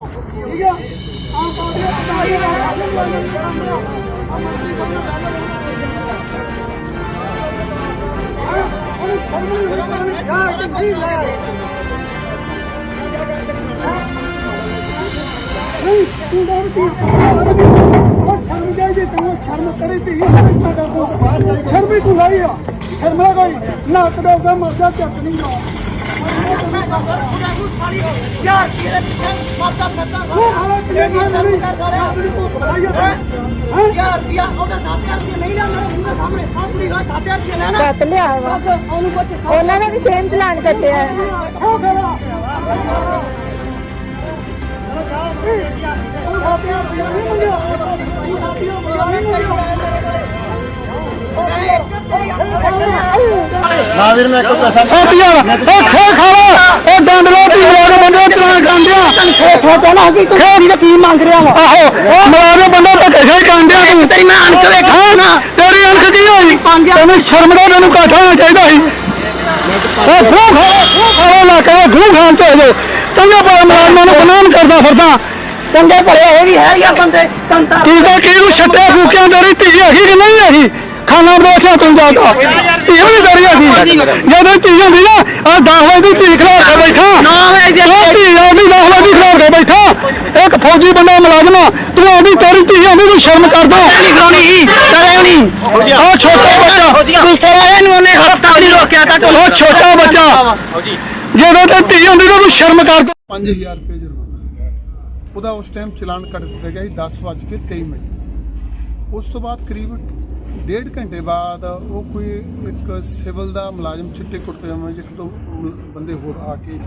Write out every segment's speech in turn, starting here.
ਠੀਕ ਆ? ਆਮ ਪਾਰਟੀ ਦਾ ਪਤਾ ਹੀ ਸ਼ਰਮ ਕਰੀ ਤੀ ਮੈਂ ਡਰ ਤੂੰ ਲਾਈ ਆ ਸ਼ਰਮ ਨਾ ਕੋਈ ਨਾ ਕਦੇ ਉਹਦਾ ਮਰਦਾ ਚੱਕ ਨਹੀਂ ਨਾ ਯਾਰ ਤੇਰੇ ਪਿੱਛੇ ਮਾਤਾ ਫਿਰਦਾ ਉਹ ਹਾਲਾ ਤੇ ਨਾ ਨਹੀਂ ਆਦਰੀ ਕੋ ਬੁਲਾਈ ਆ ਹੈ ਯਾਰ ਪਿਆ ਉਹਦੇ 7000 ਰੁਪਏ ਨਹੀਂ ਲੈਣਾ ਮੇਰੇ ਸਾਹਮਣੇ ਆਪਣੀ ਦਾ 7000 ਰੁਪਏ ਲੈਣਾ ਕੱਟ ਲਿਆ ਵਾ ਬਸ ਉਹਨੂੰ ਕੁਝ ਉਹਨਾਂ ਨੇ ਵੀ ਸੇਮ ਚਲਾਨ ਕੱਟਿਆ ਹੈ। ਹੋ ਗਿਆ ਉਹ ਸਾਥੀ ਆ ਪਿਆ ਨਹੀਂ ਮੰਗਿਆ ਉਹ ਸਾਥੀਆਂ ਉਹ ਖੇ ਖਾਲਾ ਉਹ ਡੰਡ ਲੋਟੀ ਲੋਕ ਬੰਦੇ ਚਲਾਨ ਖਾਂਦਿਆ ਖੋਚਣਾ ਕੀ ਤੂੰ ਵੀਰ ਕੀ ਮੰਗ ਰਿਹਾ ਵਾ ਆਹੋ ਮਲਾਜੇ ਬੰਦਾ ਧੱਕੇ ਖਾਈ ਖਾਂਦਿਆ ਤੂੰ। ਤੇਰੀ ਮੈਂ ਅਣਖ ਵੇਖ ਹਾਂ? ਤੇਰੀ ਅਣਖ ਕੀ ਹੋਈ? ਤੈਨੂੰ ਸ਼ਰਮ ਦਾ ਤੈਨੂੰ ਘੱਟ ਹੋਣਾ ਚਾਹੀਦਾ ਸੀ। ਉਹ ਖੂ ਖਾ ਖੂ ਖਾਲਾ ਲਾ ਕੇ ਖੂ ਖਾਨ ਤੇ ਜੋ ਚੰਗੇ ਪਰ ਮਲਾਜਮਾਂ ਨੂੰ ਬਨਾਨ ਕਰਦਾ ਫਿਰਦਾ। ਚੰਗੇ ਭਲੇ ਇਹ ਵੀ ਹੈ ਯਾ ਬੰਦੇ ਤੰਤਾ। ਤੂੰ ਤਾਂ ਕਿਹਨੂੰ ਛੱਟਿਆ ਫੂਕਿਆ ਤੇਰੀ ਧੀ ਹੈਗੀ ਕਿ ਨਹੀਂ ਹੈਗੀ? ਖਾਣਾ ਬਦੋਸ਼ਾ ਤੂੰ ਜਾਂਦਾ ਧੀ ਵੀ ਤੇਰੀ ਹੈਗੀ ਜਦੋਂ ਧੀ ਹੁੰਦੀ ਨਾ ਆ 10 ਵਜੇ ਦੀ ਧੀ ਖਲਾ ਕੇ ਬੈਠਾ। ਨੌ ਵਜੇ ਦੀ ਉਹ ਧੀ ਆਉਂਦੀ 10 ਵਜੇ ਦੀ ਖਲਾ ਕੇ ਬੈਠਾ। ਇੱਕ ਫੌਜੀ ਬੰਦਾ ਮੁਲਾਜ਼ਮ ਆ, ਤੂੰ ਆਉਂਦੀ ਤੇਰੀ ਧੀ ਆਉਂਦੀ ਤੂੰ ਸ਼ਰਮ ਕਰਦਾ। ਛੋਟਾ ਬੱਚਾ। ਦੂਸਰੇ ਵਾਲੇ ਨੂੰ ਉਹਨੇ ਹਸਪਤਾਲ ਨਹੀਂ ਰੋਕਿਆ ਤਾਂ ਉਹ ਛੋਟਾ ਬੱਚਾ। ਜਦੋਂ ਤੇ ਧੀ ਹੁੰਦੀ ਤਾਂ ਤੂੰ ਸ਼ਰਮ ਕਰਦਾ 5000 ਰੁਪਏ ਜੁਰਮਾਨਾ। ਉਹਦਾ ਉਸ ਟਾਈਮ ਚਲਾਨ ਕੱਟ ਦਿੱਤਾ ਗਿਆ ਸੀ 10:23 ਮਿੰਟ। ਉਸ ਤੋਂ ਬਾਅਦ ਕਰੀਬ ਡੇਢ ਘੰਟੇ ਬਾਅਦ ਉਹ ਕੋਈ ਇੱਕ ਸਿਵਲ ਦਾ ਮੁਲਾਜ਼ਮ ਚਿੱਟੇ ਕੁੜਤੇ ਵਿੱਚ ਇੱਕ ਦੋ ਬੰਦੇ ਹੋਰ ਆ ਕੇ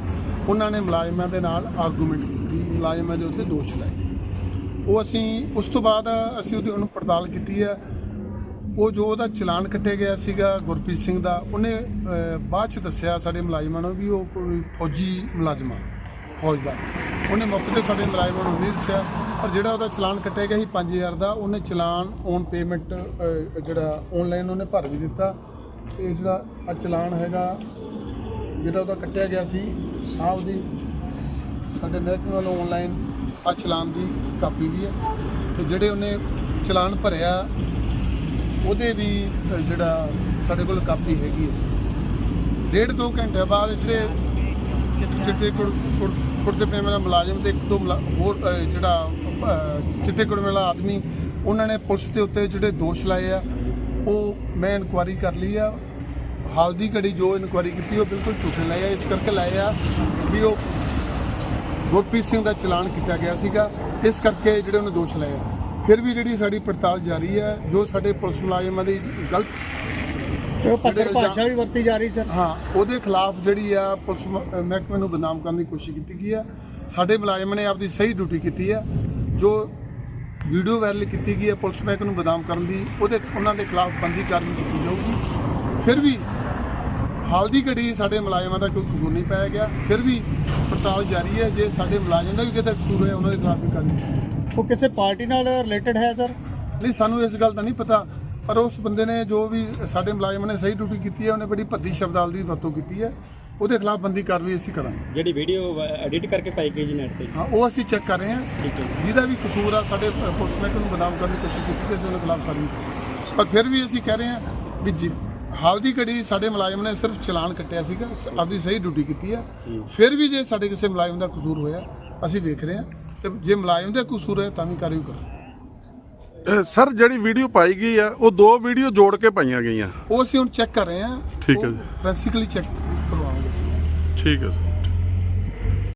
ਉਹਨਾਂ ਨੇ ਮੁਲਾਜ਼ਮਾਂ ਦੇ ਨਾਲ ਆਰਗੂਮੈਂਟ ਕੀਤੀ। ਮੁਲਾਜ਼ਮਾਂ ਦੇ ਉੱਤੇ ਦੋਸ਼ ਲਾਏ। ਉਹ ਅਸੀਂ ਉਸ ਤੋਂ ਬਾਅਦ ਅਸੀਂ ਉਹਦੀ ਉਹਨੂੰ ਪੜਤਾਲ ਕੀਤੀ ਹੈ। ਉਹ ਜੋ ਉਹਦਾ ਚਲਾਨ ਕੱਟਿਆ ਗਿਆ ਸੀਗਾ ਗੁਰਪ੍ਰੀਤ ਸਿੰਘ ਦਾ, ਉਹਨੇ ਬਾਅਦ ਚ ਦੱਸਿਆ ਸਾਡੇ ਮੁਲਾਜ਼ਮਾਂ ਨੂੰ ਵੀ ਉਹ ਕੋਈ ਫੌਜੀ ਮੁਲਾਜ਼ਮ ਆ। ਫੌਜ ਦਾ। ਉਹਨੇ ਮੌਕੇ ਤੇ ਸਾਡੇ ਮੁਲਾਜ਼ਮਾਂ ਨੂੰ ਨਹੀਂ ਦੱਸਿਆ, ਪਰ ਜਿਹੜਾ ਉਹਦਾ ਚਲਾਨ ਕੱਟਿਆ ਗਿਆ ਸੀ 5000 ਦਾ, ਉਹਨੇ ਚਲਾਨ ਔਨ ਪੇਮੈਂਟ ਜਿਹੜਾ ਆਨਲਾਈਨ ਉਹਨੇ ਭਰ ਵੀ ਦਿੱਤਾ। ਤੇ ਜਿਹੜਾ ਆ ਚਲਾਨ ਹੈਗਾ, ਜਿਹੜਾ ਉਹਦਾ ਕੱਟਿਆ ਗਿਆ ਸੀ ਆ ਉਹਦੀ ਸਾਡੇ ਮਹਿਕਮੇ ਵੱਲੋਂ ਆਨਲਾਈਨ ਆ ਚਲਾਨ ਦੀ ਕਾਪੀ ਵੀ ਹੈ। ਤੇ ਜਿਹੜੇ ਉਹਨੇ ਚਲਾਨ ਭਰਿਆ, ਉਹਦੇ ਵੀ ਜਿਹੜਾ ਸਾਡੇ ਕੋਲ ਕਾਪੀ ਹੈਗੀ ਹੈ। ਡੇਢ ਦੋ ਘੰਟੇ ਬਾਅਦ ਜਿਹੜੇ ਇੱਕ ਚਿੱਟੇ ਕੁੜ ਕੁੜ- ਕੁੜਤੇ ਪਜਾਮੇ ਵਾਲਾ ਮੁਲਾਜ਼ਮ ਤੇ ਇੱਕ ਦੋ ਮੁਲਾ- ਹੋਰ ਅ, ਜਿਹੜਾ ਅ, ਚਿੱਟੇ ਕੁੜਤੇ ਵਾਲਾ ਆਦਮੀ ਉਹਨਾਂ ਨੇ ਪੁਲਿਸ ਦੇ ਉੱਤੇ ਜਿਹੜੇ ਦੋਸ਼ ਲਾਏ ਆ ਉਹ ਮੈਂ ਇਨਕੁਆਰੀ ਕਰ ਲਈ ਆ। ਹਾਲ ਦੀ ਘੜੀ ਜੋ ਇਨਕੁਆਰੀ ਕੀਤੀ ਉਹ ਬਿਲਕੁਲ ਝੂਠੇ ਲਾਏ ਆ। ਇਸ ਕਰਕੇ ਲਾਏ ਆ ਵੀ ਉਹ ਗੁਰਪ੍ਰੀਤ ਸਿੰਘ ਦਾ ਚਲਾਨ ਕੀਤਾ ਗਿਆ ਸੀਗਾ। ਇਸ ਕਰਕੇ ਜਿਹੜੇ ਉਹਨੇ ਦੋਸ਼ ਲਾਏ ਆ। ਫਿਰ ਵੀ ਜਿਹੜੀ ਸਾਡੀ ਪੜਤਾਲ ਜਾਰੀ ਹੈ ਜੋ ਸਾਡੇ ਪੁਲਿਸ ਮੁਲਾਜ਼ਮਾਂ ਦੀ ਗਲਤ ਉਹ ਪੱਤਰ ਭਾਸ਼ਾ ਵੀ ਵਰਤੀ ਜਾ ਰਹੀ ਸਰ। ਹਾਂ ਉਹਦੇ ਖਿਲਾਫ ਜਿਹੜੀ ਆ ਪੁਲਿਸ ਮ- ਮਹਿਕਮੇ ਨੂੰ ਬਦਨਾਮ ਕਰਨ ਦੀ ਕੋਸ਼ਿਸ਼ ਕੀਤੀ ਗਈ ਆ। ਸਾਡੇ ਮੁਲਾਜ਼ਮਾਂ ਨੇ ਆਪਦੀ ਸਹੀ ਡਿਊਟੀ ਕੀਤੀ ਆ। ਜੋ ਵੀਡੀਓ ਵਾਇਰਲ ਕੀਤੀ ਗਈ ਹੈ ਪੁਲਿਸ ਮਹਿਕਮੇ ਨੂੰ ਬਦਨਾਮ ਕਰਨ ਦੀ ਉਹਦੇ ਉਹਨਾਂ ਦੇ ਖਿਲਾਫ ਬੰਦੀ ਕਾਰਵਾਈ ਕੀਤੀ ਜਾਊਗੀ। ਫਿਰ ਵੀ ਹਾਲ ਦੀ ਘੜੀ ਸਾਡੇ ਮੁਲਾਜ਼ਮਾਂ ਦਾ ਕੋਈ ਕਸੂਰ ਨਹੀਂ ਪਾਇਆ ਗਿਆ। ਫਿਰ ਵੀ ਪੜਤਾਲ ਜਾਰੀ ਹੈ ਜੇ ਸਾਡੇ ਮੁਲਾਜ਼ਮ ਦਾ ਵੀ ਕਿਤੇ ਕਸੂਰ ਹੋਇਆ ਉਹਨਾਂ ਦੇ ਖਿਲਾਫ ਵੀ ਕਾਰਵਾਈ ਉਹ ਕਿਸੇ ਪਾਰਟੀ ਨਾਲ ਰਿਲੇਟਡ ਹੈ ਸਰ? ਨਹੀਂ ਸਾਨੂੰ ਇਸ ਗੱਲ ਦਾ ਨਹੀਂ ਪਤਾ। ਪਰ ਉਸ ਬੰਦੇ ਨੇ ਜੋ ਵੀ ਸਾਡੇ ਮੁਲਾਜ਼ਮ ਨੇ ਸਹੀ ਡਿਊਟੀ ਕੀਤੀ ਹੈ ਉਹਨੇ ਬੜੀ ਭੱਦੀ ਸ਼ਬਦਾਲ ਦੀ ਵਰਤੋਂ ਕੀਤੀ ਹੈ। ਉਹਦੇ ਖਿਲਾਫ ਬੰਦੀ ਕਾਰਵਾਈ ਅਸੀਂ ਕਰਾਂਗੇ। ਜਿਹੜੀ ਵੀਡੀਓ ਐਡਿਟ ਕਰਕੇ ਪਾਈ ਗਈ ਜੀ ਨੈਟ ਤੇ? ਹਾਂ ਉਹ ਅਸੀਂ ਚੈੱਕ ਕਰ ਰਹੇ ਹਾਂ। ਹੈ ਜਿਹਦਾ ਵੀ ਕਸੂਰ ਆ ਸਾਡੇ ਪੁਲਿਸ ਮਹਿਕਮੇ ਨੂੰ ਬਦਨਾਮ ਕਰਨ ਦੀ ਕੋਸ਼ਿਸ਼ ਕੀਤੀ ਅਸੀਂ ਉਹਦੇ ਖਿਲਾਫ ਕਰਾਂਗੇ ਪਰ ਫਿਰ ਵੀ ਅਸੀਂ ਕਹਿ ਰਹੇ ਹਾਂ ਵੀ ਜੀ ਹਾਲ ਦੀ ਘੜੀ ਸਾਡੇ ਮੁਲਾਜ਼ਮ ਨੇ ਸਿਰਫ ਚਲਾਨ ਕੱਟਿਆ ਸੀਗਾ ਆਪਦੀ ਸਹੀ ਡਿਊਟੀ ਕੀਤੀ ਹੈ। ਫਿਰ ਵੀ ਜੇ ਸਾਡੇ ਕਿਸੇ ਮੁਲਾਜ਼ਮ ਦਾ ਕਸੂਰ ਹੋਇਆ ਅਸੀਂ ਵੇਖ ਰਹੇ ਹਾਂ। ਤੇ ਜੇ ਮੁਲਾਜ਼ਮ ਦਾ ਕਸੂਰ ਹੋਇਆ ਤਾਂ ਵੀ ਕਾਰਵਾਈ ਕਰਾਂਗੇ। ਸਰ ਜਿਹੜੀ ਵੀਡੀਓ ਪਾਈ ਗਈ ਆ ਉਹ ਦੋ ਵੀਡੀਓ ਜੋੜ ਕੇ ਪਾਈਆਂ ਗਈਆਂ। ਉਹ ਅਸੀਂ ਹੁਣ ਚੈੱਕ ਕਰ ਰਹੇ ਹਾਂ। ਠੀਕ ਹੈ ਜੀ। ਫੋਰੈਂਸਿਕਲੀ ਚੈੱਕ ਕਰਵਾਵਾਂਗੇ ਅਸੀਂ। ਠੀਕ ਹੈ ਸਰ